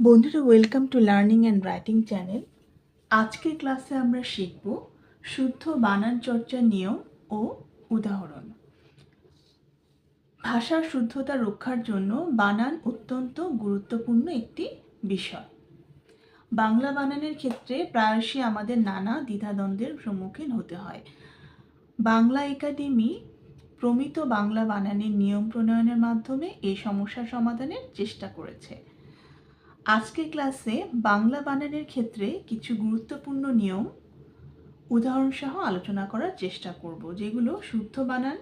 বন্ধুরা welcome to learning and writing channel আজকের ক্লাসে আমরা শিখব শুদ্ধ বানান চর্চার নিয়ম ও উদাহরণ। ভাষার শুদ্ধতা রক্ষার জন্য বানান অত্যন্ত গুরুত্বপূর্ণ একটি বিষয়। বাংলা বানানের ক্ষেত্রে প্রায়শই আমাদের নানা দ্বিধাদ্বন্দ্বের সম্মুখীন হতে হয়। বাংলা একাডেমি প্রমিত বাংলা বানানের নিয়ম প্রণয়নের মাধ্যমে এই সমস্যা সমাধানের চেষ্টা করেছে। আজকের ক্লাসে বাংলা বানানের ক্ষেত্রে কিছু গুরুত্বপূর্ণ নিয়ম উদাহরণসহ আলোচনা করার চেষ্টা করব, যেগুলো শুদ্ধ বানান,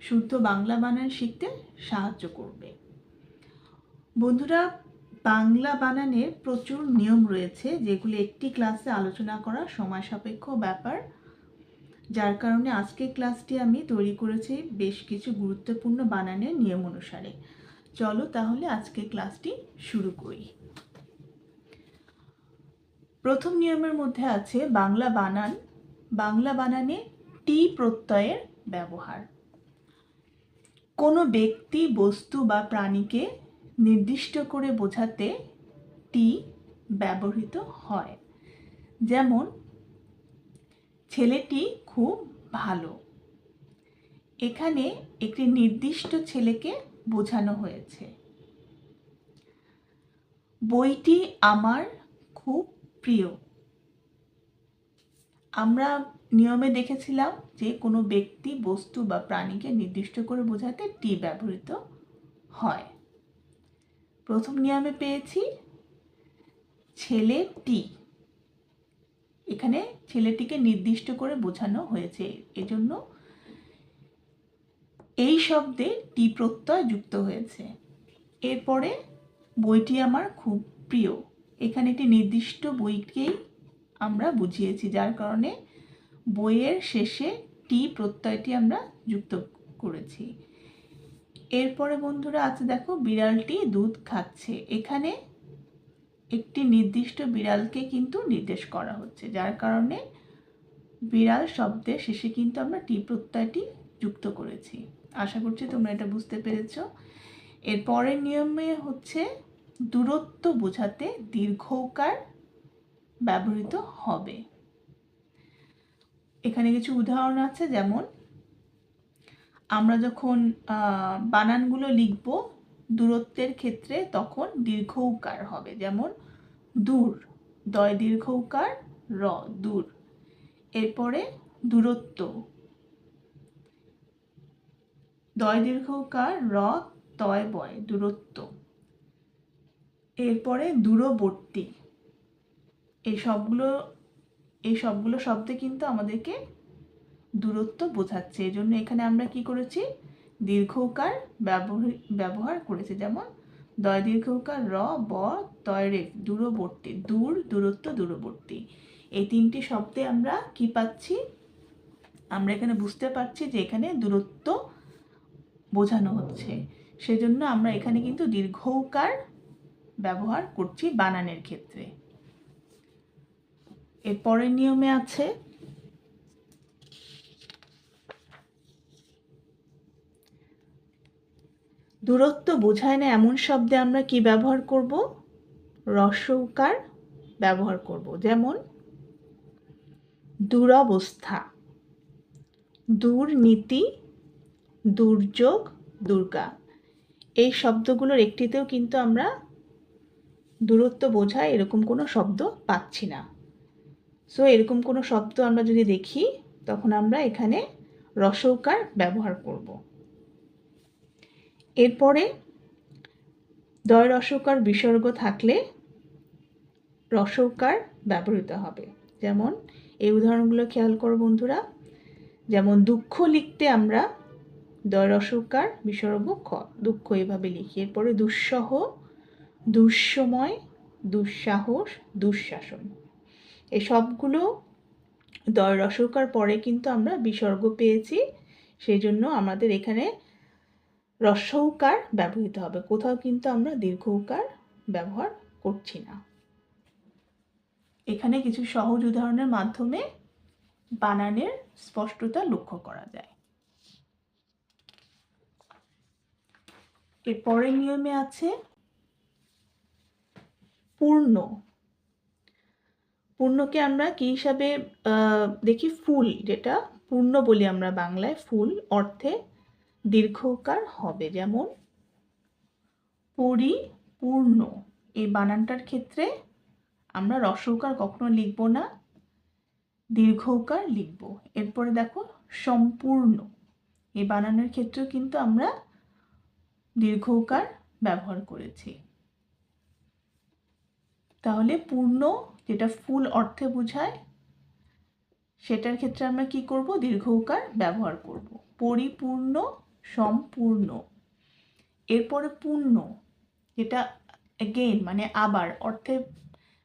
শুদ্ধ বাংলা বানান শিখতে সাহায্য করবে। বন্ধুরা, বাংলা বানানের প্রচুর নিয়ম রয়েছে, যেগুলো একটি ক্লাসে আলোচনা করা সময় সাপেক্ষ ব্যাপার। যার কারণে আজকের ক্লাসটি আমি তৈরি করেছি বেশ কিছু গুরুত্বপূর্ণ বানানের নিয়ম অনুসারে। চলো তাহলে আজকের ক্লাসটি শুরু করি। প্রথম নিয়মের মধ্যে আছে বাংলা বানান, বাংলা বানানে টি প্রত্যয়ের ব্যবহার। কোনো ব্যক্তি, বস্তু বা প্রাণীকে নির্দিষ্ট করে বোঝাতে টি ব্যবহৃত হয়। যেমন, ছেলেটি খুব ভালো। এখানে একটি নির্দিষ্ট ছেলেকে বোঝানো হয়েছে। বইটি আমার খুব প্রিয়। আমরা নিয়মে দেখেছিলাম যে কোনো ব্যক্তি বস্তু বা প্রাণীকে নির্দিষ্ট করে বোঝাতে টি ব্যবহৃত হয়। প্রথম নিয়মে পেয়েছি ছেলেটি এখানে ছেলেটিকে নির্দিষ্ট করে বোঝানো হয়েছে। এজন্য এই শব্দে টি প্রত্যয় যুক্ত হয়েছে। এরপরে বইটি আমার খুব প্রিয়। এখানে একটি নির্দিষ্ট বইকেই আমরা বুঝিয়েছি, যার কারণে বইয়ের শেষে টি প্রত্যয়টি আমরা যুক্ত করেছি। এরপরে বন্ধুরা আছে দেখো, বিড়ালটি দুধ খাচ্ছে। এখানে একটি নির্দিষ্ট বিড়ালকে কিন্তু নির্দেশ করা হচ্ছে, যার কারণে বিড়াল শব্দের শেষে কিন্তু আমরা টি প্রত্যয়টি যুক্ত করেছি। আশা করছি তোমরা এটা বুঝতে পেরেছ। এরপরের নিয়মে হচ্ছে দূরত্ব বোঝাতে দীর্ঘকার ব্যবহৃত হবে। এখানে কিছু উদাহরণ আছে, যেমন আমরা যখন বানানগুলো লিখব, দূরত্বের ক্ষেত্রে তখন দীর্ঘকার হবে। যেমন দূর, দয় দীর্ঘকার, র, দূর। এরপরে দূরত্ব। দয় দীর্ঘকার, র, তয়, বয়, দূরত্ব। এরপরে দূরবর্তী। এই সবগুলো এই সবগুলো শব্দে কিন্তু আমাদেরকে দূরত্ব বোঝাচ্ছে। এই জন্য এখানে আমরা কি করেছি? দীর্ঘকার ব্যবহার করেছি। যেমন, দয় দীর্ঘকার, র, ব, তয়, রে, দূরবর্তী, দূর, দূরত্ব, দূরবর্তী। এই তিনটি শব্দে আমরা কি পাচ্ছি? আমরা এখানে বুঝতে পারছি যে এখানে দূরত্ব বোঝানো হচ্ছে। সেজন্য আমরা এখানে কিন্তু দীর্ঘকার ব্যবহার করছি বানানের ক্ষেত্রে। এর পরের নিয়মে আছে, দূরত্ব বোঝায় না এমন শব্দে আমরা কি ব্যবহার করব? রসৌকার ব্যবহার করব। যেমন, দুরবস্থা, দুর্নীতি, দুর্যোগ, দুর্গা। এই শব্দগুলোর একটিতেও কিন্তু আমরা দূরত্ব বোঝায় এরকম কোনো শব্দ পাচ্ছি না। সো এরকম কোনো শব্দ আমরা যদি দেখি, তখন আমরা এখানে রসৌকার ব্যবহার করব। এরপরে দয় রসৌকার বিসর্গ থাকলে রসৌকার ব্যবহৃত হবে। যেমন, এই উদাহরণগুলো খেয়াল করো বন্ধুরা। যেমন, দুঃখ লিখতে আমরা দয় রসৌকার বিসর্গ খ, দুঃখ এভাবে লিখি। এরপরে দুঃসহ দুঃসময়, দুঃসাহস, দুঃশাসন। এই সবগুলো দয় রসকার পরে কিন্তু আমরা বিসর্গ পেয়েছি সেই জন্য আমাদের এখানে রসৌকার ব্যবহৃত হবে। কোথাও কিন্তু আমরা দীর্ঘকার ব্যবহার করছি না। এখানে কিছু সহজ উদাহরণের মাধ্যমে বানানের স্পষ্টতা লক্ষ্য করা যায়। এরপরের নিয়মে আছে পূর্ণ। পূর্ণকে আমরা কি হিসাবে দেখি? ফুল যেটা, পূর্ণ বলি আমরা বাংলায়, ফুল অর্থে দীর্ঘকার হবে। যেমন, পরিপূর্ণ। এই বানানটার ক্ষেত্রে আমরা রসৌকার কখনো লিখব না, দীর্ঘকার লিখব। এরপরে দেখো, সম্পূর্ণ। এই বানানের ক্ষেত্রেও কিন্তু আমরা দীর্ঘকার ব্যবহার করেছি। তাহলে পূর্ণ যেটা ফুল অর্থে বোঝায়, সেটার ক্ষেত্রে আমরা কি করব? দীর্ঘ উকার ব্যবহার করব। পরিপূর্ণ, সম্পূর্ণ। এরপরে পূর্ণ, যেটা এগেইন মানে আবার অর্থে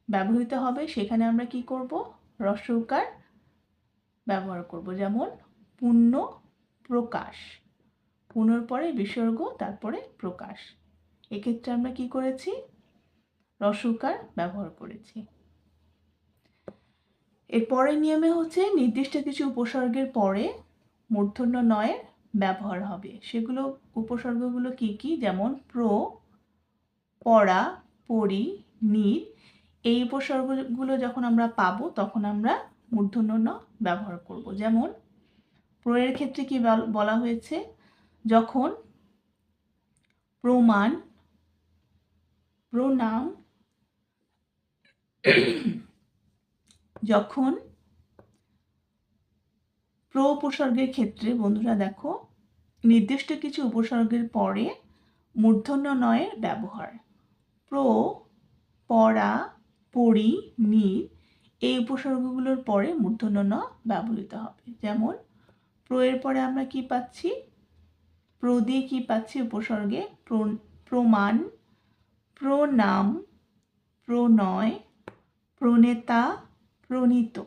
ব্যবহৃত হবে, সেখানে আমরা কি করব? রসৌকার ব্যবহার করব। যেমন পূর্ণ, প্রকাশ। পুনর পরে বিসর্গ, তারপরে প্রকাশ। এক্ষেত্রে আমরা কি করেছি? রসৌকার ব্যবহার করেছি। এর পরের নিয়মে হচ্ছে নির্দিষ্ট কিছু উপসর্গের পরে মূর্ধন্য নয়ের ব্যবহার হবে। সেগুলো উপসর্গগুলো কি কি? যেমন প্র, পড়া পরি নির এই উপসর্গগুলো যখন আমরা পাবো, তখন আমরা মূর্ধন্য ন ব্যবহার করব। যেমন প্রয়ের ক্ষেত্রে কি বল- হয়েছে? যখন প্রমাণ প্রনাম যখন প্র উপসর্গের ক্ষেত্রে বন্ধুরা দেখো, নির্দিষ্ট কিছু উপসর্গের পরে মূর্ধন্য নয়ের ব্যবহার। প্র পড়া পরি নি এই উপসর্গগুলোর পরে মূর্ধন্য ন ব্যবহৃত হবে। যেমন, প্রয়ের পরে আমরা কি পাচ্ছি? প্র দিয়ে কি পাচ্ছি উপসর্গে? প্র- প্রমাণ প্রনাম প্রণয় প্রণেতা প্রণীত।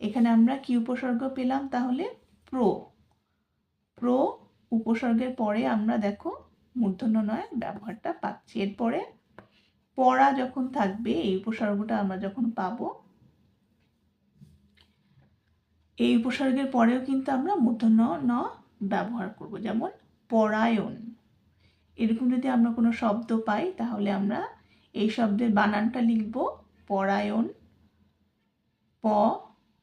এখানে আমরা কি উপসর্গ পেলাম? তাহলে প্র। প্র উপসর্গের পরে আমরা দেখো মূর্ধন্য নয় ব্যবহারটা পাচ্ছি। এরপরে পড়া যখন থাকবে, এই উপসর্গটা আমরা যখন পাব, এই উপসর্গের পরেও কিন্তু আমরা মূর্ধন্য ন ব্যবহার করব। যেমন পরায়ণ। এরকম যদি আমরা কোনো শব্দ পাই, তাহলে আমরা এই শব্দের বানানটা লিখব। পরায়ণ, প,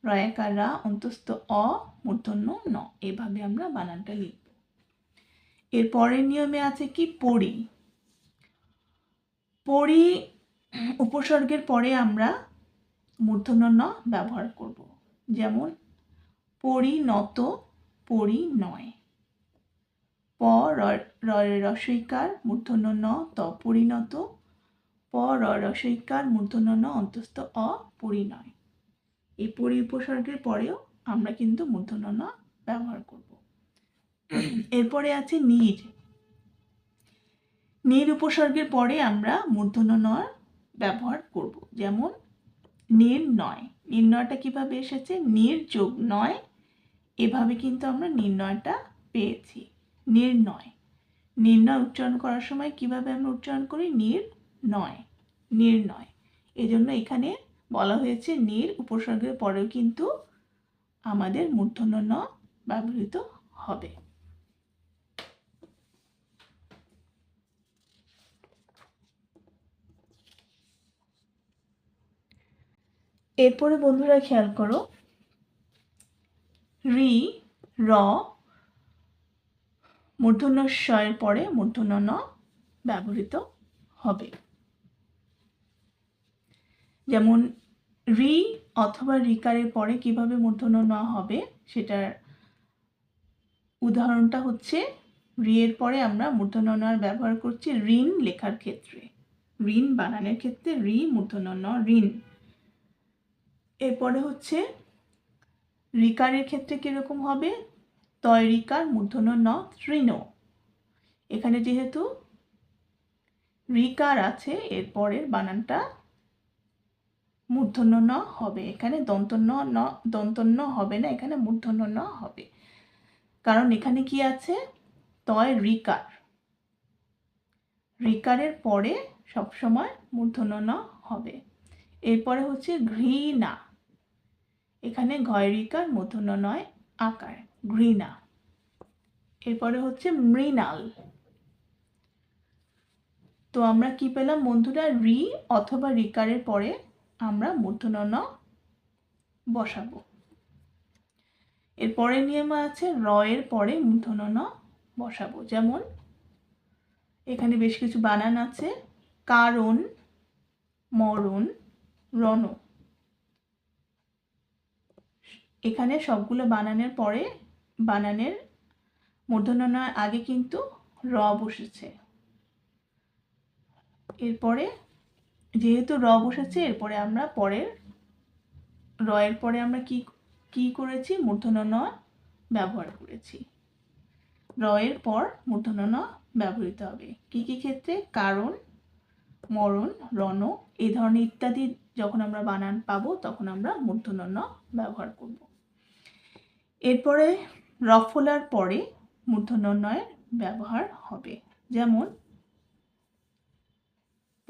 রয়াকার, অন্তস্থ, অ, মূর্ধন্য, ন। এভাবে আমরা বানানটা লিখব। এর পরের নিয়মে আছে কি? পড়ি পরি উপসর্গের পরে আমরা মূর্ধন্য, ন ব্যবহার করব। যেমন পরিণত পরিণয় প রসইকার, মূর্ধন্য, ন, ত, পরিণত প র রসইকার মূর্ধন্য ন অন্তস্থ অ পরিণয় এই পরি উপসর্গের পরেও আমরা কিন্তু মূর্ধন্য ন ব্যবহার করব। এরপরে আছে নির। নির উপসর্গের পরে আমরা মূর্ধন্য ন ব্যবহার করব। যেমন নির্ণয়। নির্ণয়টা কীভাবে এসেছে? নির্যোগ নয়। এভাবে কিন্তু আমরা নির্ণয়টা পেয়েছি। নির্ণয়। নির্ণয় উচ্চারণ করার সময় কীভাবে আমরা উচ্চারণ করি? নির্ণয় নির্ণয় এজন্য এখানে বলা হয়েছে নির উপসর্গের পরেও কিন্তু আমাদের মূর্ধন্য ন ব্যবহৃত হবে। এরপরে বন্ধুরা খেয়াল করো, রি, র মূর্ধন্য স্বয়ের পরে মূর্ধন্য ন ব্যবহৃত হবে। যেমন রি অথবা রিকারের পরে কীভাবে মূর্ধন্য ন হবে সেটার উদাহরণটা হচ্ছে রি এর পরে আমরা মূর্ধন্য নর ব্যবহার করছি ঋণ লেখার ক্ষেত্রে। ঋণ বানানের ক্ষেত্রে রি মূর্ধন্য ন ঋণ। এরপরে হচ্ছে, রিকারের ক্ষেত্রে কীরকম হবে? তয় রিকার মূর্ধন্য ন তৃণ। এখানে যেহেতু রিকার আছে এর পরের বানানটা মূর্ধন্য ন হবে। এখানে দন্তন্য ন, দন্তন্য হবে না, এখানে মূর্ধন্য ন হবে। কারণ এখানে কি আছে? তয় রিকার। রিকারের পরে সবসময় মূর্ধন্য ন হবে। এরপরে হচ্ছে ঘৃণা। এখানে ঘয়রিকার মূর্ধন্য নয়, আকার। ঘৃণা। এরপরে হচ্ছে মৃণাল। তো আমরা কি পেলাম বন্ধুরা? রি অথবা রিকারের পরে আমরা মূর্ধন্য বসাবো। এর পরের নিয়ম আছে র এর পরে মূর্ধন্য বসাবো। যেমন এখানে বেশ কিছু বানান আছে। কারণ, মরণ, রণ। এখানে সবগুলো বানানের পরে, বানানের মূর্ধন্য আগে কিন্তু র বসেছে। এরপরে যেহেতু র বসেছে, এরপরে আমরা পরের, র এর পরে আমরা কি কি করেছি? মূর্ধন্য ন ব্যবহার করেছি। র এর পর মূর্ধন্য ন ব্যবহৃত হবে। কি কি ক্ষেত্রে? কারণ, মরণ, রণ, এই ধরনের ইত্যাদি যখন আমরা বানান পাবো, তখন আমরা মূর্ধন্য ন ব্যবহার করব। এরপরে রফলার পরে মূর্ধন্য ব্যবহার হবে। যেমন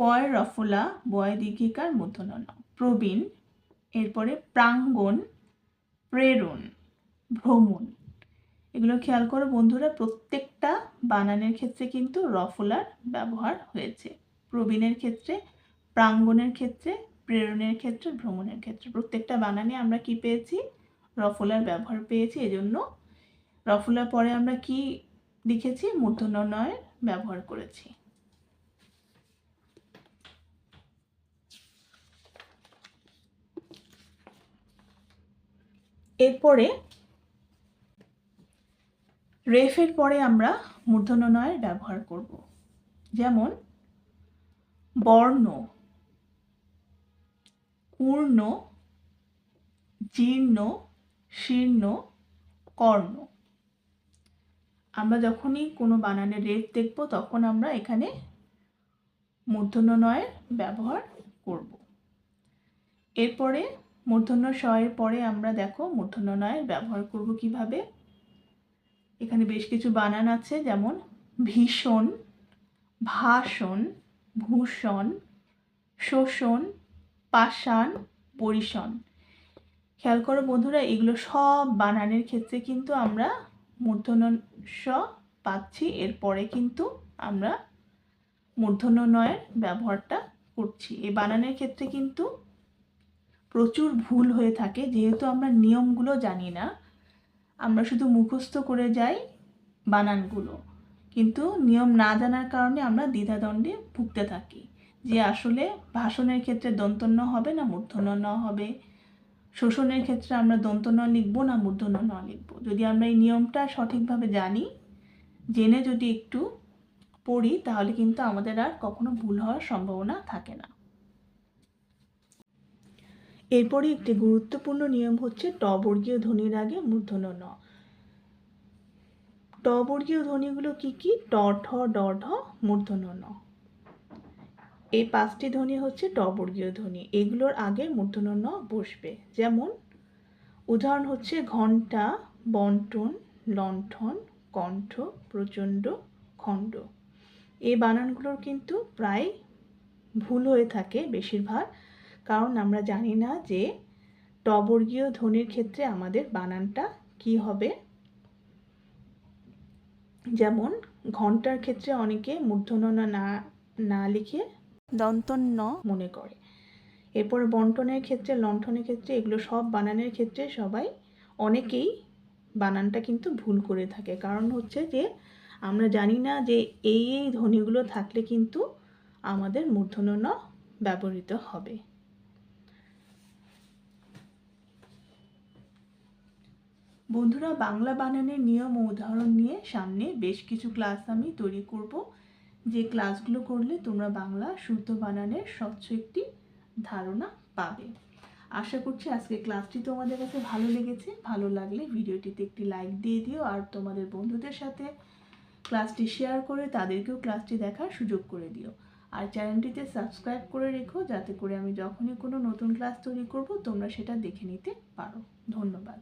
পয় রফলা বয় দীর্ঘিকার মূর্ধন্য প্রবীণ, এরপরে প্রাঙ্গণ, প্রেরণ, ভ্রমণ। এগুলো খেয়াল করো বন্ধুরা, প্রত্যেকটা বানানের ক্ষেত্রে কিন্তু রফলার ব্যবহার হয়েছে। প্রবীণের ক্ষেত্রে, প্রাঙ্গণের ক্ষেত্রে, প্রেরণের ক্ষেত্রে, ভ্রমণের ক্ষেত্রে। প্রত্যেকটা বানানে আমরা কি পেয়েছি? রফলার ব্যবহার পেয়েছি। এজন্য রফলার পরে আমরা কি লিখেছি? মূর্ধন্য ব্যবহার করেছি। এরপরে রেফের পরে আমরা মূর্ধন্য নয়ের ব্যবহার করব। যেমন, বর্ণ পূর্ণ জীর্ণ, শীর্ণ, কর্ণ। আমরা যখনই কোনো বানানের রেফ দেখব, তখন আমরা এখানে মূর্ধন্য নয়ের ব্যবহার করব। এরপরে মূর্ধন্য শয়ের পরে আমরা দেখো মূর্ধন্য নয়ের ব্যবহার করব কীভাবে। এখানে বেশ কিছু বানান আছে, যেমন ভীষণ, ভাষণ, ভূষণ, শোষণ, পাষাণ, পরিষণ। খেয়াল করো বন্ধুরা, এগুলো সব বানানের ক্ষেত্রে কিন্তু আমরা মূর্ধন্য স পাচ্ছি, এরপরে কিন্তু আমরা মূর্ধন্য নয়ের ব্যবহারটা করছি। এই বানানের ক্ষেত্রে কিন্তু প্রচুর ভুল হয়ে থাকে, যেহেতু আমরা নিয়মগুলো জানি না। আমরা শুধু মুখস্থ করে যাই বানানগুলো। কিন্তু নিয়ম না জানার কারণে আমরা দ্বিধাদণ্ডে ভুগতে থাকি, যে আসলে ভাষণের ক্ষেত্রে দন্তন্য হবে না, মূর্ধন্য ন হবে। শোষণের ক্ষেত্রে আমরা দন্তন্য লিখব না, মূর্ধন্য ন লিখব। যদি আমরা এই নিয়মটা সঠিকভাবে জানি, জেনে যদি একটু পড়ি, তাহলে কিন্তু আমাদের আর কখনো ভুল হওয়ার সম্ভাবনা থাকে না। এরপরে একটি গুরুত্বপূর্ণ নিয়ম হচ্ছে ট বর্গীয় ধ্বনির আগে মূর্ধন্য ন। ট বর্গীয় ধ্বনিগুলো কি কি? ট, ঠ, ড, ঢ, মূর্ধন্য ন। এই পাঁচটি ধ্বনি হচ্ছে ট বর্গীয় ধ্বনি। এগুলোর আগে মূর্ধন্য ন বসবে। যেমন, উদাহরণ হচ্ছে ঘণ্টা বন্টন লণ্ঠন, কণ্ঠ, প্রচণ্ড, খণ্ড। এই বানানগুলোর কিন্তু প্রায় ভুল হয়ে থাকে বেশিরভাগ। কারণ আমরা জানি না যে টবর্গীয় ধ্বনির ক্ষেত্রে আমাদের বানানটা কি হবে। যেমন, ঘণ্টার ক্ষেত্রে অনেকে মূর্ধন্য না না লিখে দন্তন্য মনে করে। এরপর বন্টনের ক্ষেত্রে, লণ্ঠনের ক্ষেত্রে, এগুলো সব বানানের ক্ষেত্রে সবাই, অনেকেই বানানটা কিন্তু ভুল করে থাকে। কারণ হচ্ছে যে, আমরা জানি না যে এই এই ধ্বনিগুলো থাকলে কিন্তু আমাদের মূর্ধন্য ব্যবহৃত হবে। বন্ধুরা, বাংলা বানানের নিয়ম ও উদাহরণ নিয়ে সামনে বেশ কিছু ক্লাস আমি তৈরি করব। যে ক্লাসগুলো করলে তোমরা বাংলা শুদ্ধ বানানের স্বচ্ছ একটি ধারণা পাবে। আশা করছি আজকে ক্লাসটি তোমাদের কাছে ভালো লেগেছে। ভালো লাগলে ভিডিওটিতে একটি লাইক দিয়ে দিও আর তোমাদের বন্ধুদের সাথে ক্লাসটি শেয়ার করে তাদেরকেও ক্লাসটি দেখার সুযোগ করে দিও। আর চ্যানেলটিতে সাবস্ক্রাইব করে রেখো যাতে করে আমি যখনই কোনো নতুন ক্লাস তৈরি করব, তোমরা সেটা দেখে নিতে পারো। ধন্যবাদ।